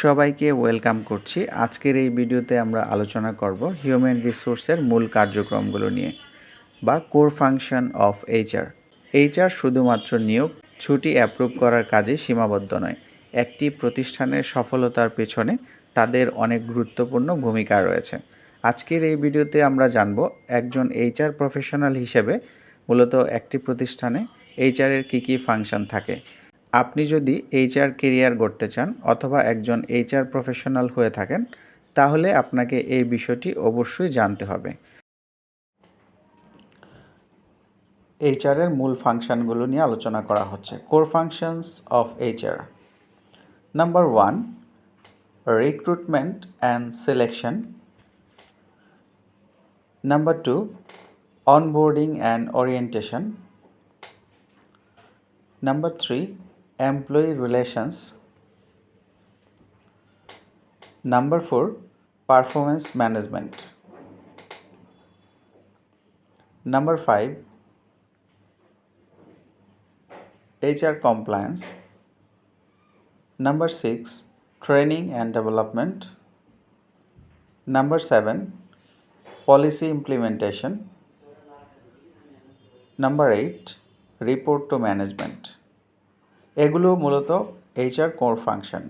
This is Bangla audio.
সবাইকে ওয়েলকাম করছি। আজকের এই ভিডিওতে আমরা আলোচনা করব হিউম্যান রিসোর্সের মূল কার্যক্রমগুলো নিয়ে বা core function of HR. HR শুধুমাত্র নিয়োগ, ছুটি অ্যাপ্রুভ করার কাজে সীমাবদ্ধ নয়, একটি প্রতিষ্ঠানের সফলতার পেছনে তাদের অনেক গুরুত্বপূর্ণ ভূমিকা রয়েছে। আজকের এই ভিডিওতে আমরা জানব একজন এইচআর প্রফেশনাল হিসেবে মূলত একটি প্রতিষ্ঠানে এইচআরের কী কী ফাংশন থাকে আপনি যদি এইচআর কেরিয়ার গড়তে চান অথবা একজন এইচআর প্রফেশনাল হয়ে থাকেন, তাহলে আপনাকে এই বিষয়টি অবশ্যই জানতে হবে। এইচআরের মূল ফাংশনগুলো নিয়ে আলোচনা করা হচ্ছে। Core functions of HR number one recruitment and selection number two onboarding and orientation number three employee relations. Number 4 performance management. Number 5 hr compliance. Number 6 training and development. Number 7 policy implementation. Number 8 report to management এগুলো মূলত এইচআর কোর ফাংশন